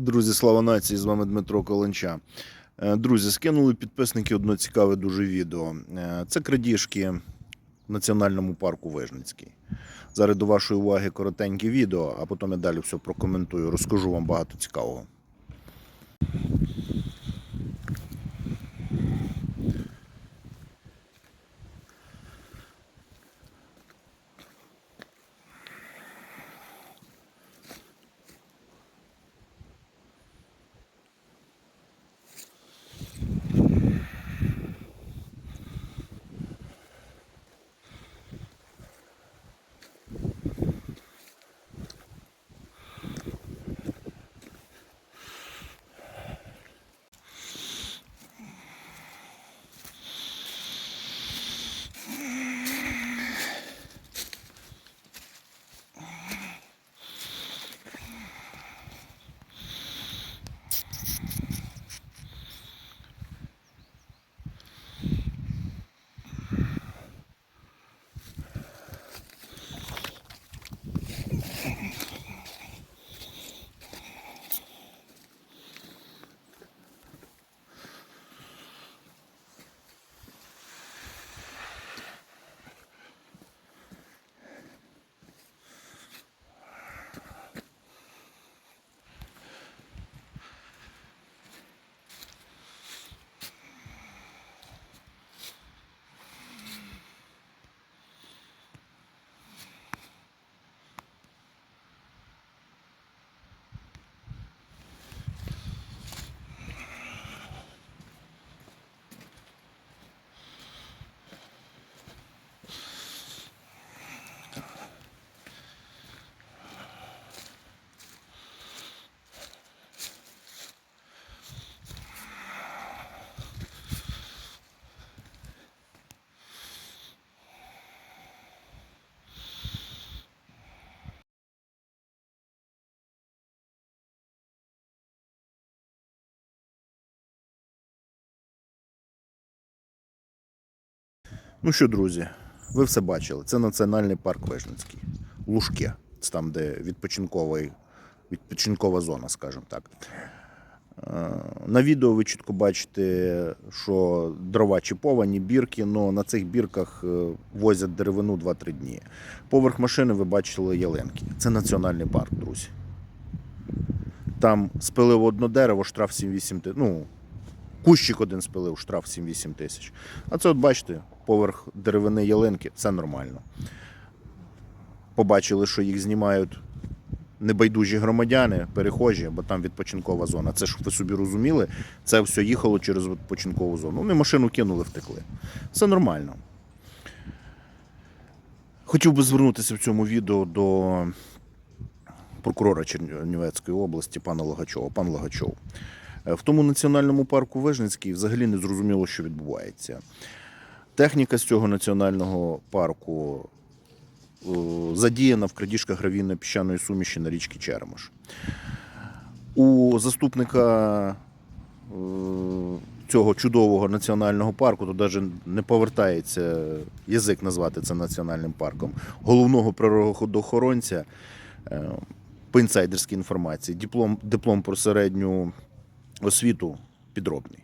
Друзі, слава нації! З вами Дмитро Колонча. Е, Друзі, скинули підписники одно цікаве дуже відео. Е, Це крадіжки в національному парку Вижницький. Зараз до вашої уваги коротеньке відео, а потім я далі все прокоментую. Розкажу вам багато цікавого. Ну що, друзі, ви все бачили. Це національний парк Вижницький. Лужки. Це там, де відпочинкова зона, скажімо так. Е, На відео ви чітко бачите, що дрова чіповані, бірки, але на цих бірках е, возять деревину 2-3 дні. Поверх машини ви бачили ялинки. Це національний парк, друзі. Там спилив одно дерево, штраф 7-8 тисяч. Ну, кущик один спилив, штраф 7-8 тисяч. А це от бачите, поверх деревини ялинки, це нормально. Побачили, що їх знімають небайдужі громадяни, перехожі, бо там відпочинкова зона. Це ж ви собі розуміли, це все їхало через відпочинкову зону. Вони машину кинули, втекли. Це нормально. Хотів би звернутися в цьому відео до прокурора Чернівецької області пана Лагачова. Пан Лагачов. Е, В тому національному парку Вижницький взагалі не зрозуміло, що відбувається. Техніка з цього національного парку е, задіяна в крадіжках гравійно-піщаної суміші на річці Черемош. У заступника е, цього чудового національного парку, то навіть не повертається язик назвати це національним парком, головного природоохоронця е, по інсайдерській інформації, диплом, диплом про середню освіту підробний.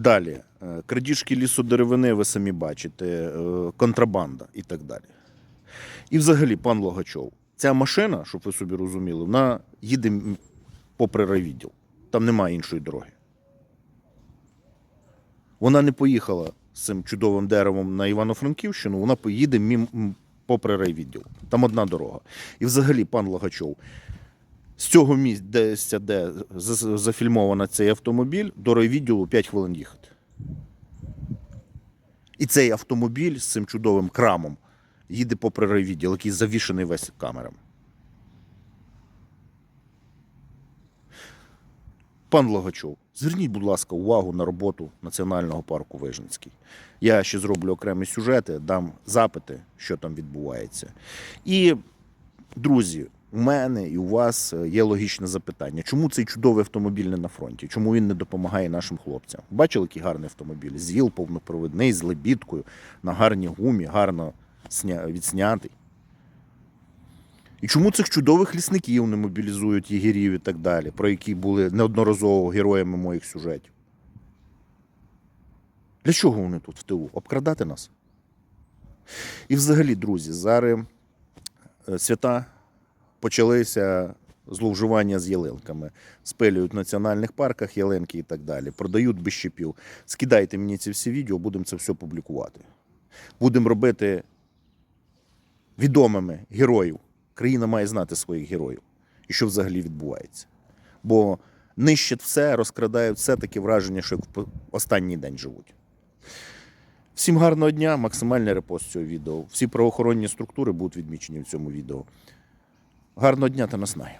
Далі, е, крадіжки лісодеревини, ви самі бачите, е, контрабанда і так далі. І взагалі, пан Логачов, ця машина, щоб ви собі розуміли, вона їде попри райвідділ. Там немає іншої дороги. Вона не поїхала з цим чудовим деревом на Івано-Франківщину, вона поїде мім, попри райвідділ. Там одна дорога. І взагалі, пан Логачов, з цього місця, де за- зафільмовано цей автомобіль, до райвідділу 5 хвилин їхати. І цей автомобіль з цим чудовим крамом їде попри райвідділ, який завішений весь камерами. Пан Логачов, зверніть, будь ласка, увагу на роботу Національного парку Вижницький. Я ще зроблю окремі сюжети, дам запити, що там відбувається. І, друзі, у мене і у вас е, є логічне запитання. Чому цей чудовий автомобіль не на фронті? Чому він не допомагає нашим хлопцям? Бачили, який гарний автомобіль? З'їл повнопровідний, з лебідкою, на гарній гумі, гарно відснятий. І чому цих чудових лісників не мобілізують єгерів і так далі, про які були неодноразово героями моїх сюжетів? Для чого вони тут в ТУ? Обкрадати нас? І взагалі, друзі, зараз е, свята почалися зловживання з ялинками. Спилюють в національних парках ялинки і так далі. Продають без щепів. Скидайте мені ці всі відео, будемо це все публікувати. Будемо робити відомими героїв. Країна має знати своїх героїв і що взагалі відбувається. Бо нищать все, розкрадають все таке враження, що як в останній день живуть. Всім гарного дня, максимальний репост цього відео. Всі правоохоронні структури будуть відмічені в цьому відео. Гарного дня та наснаги.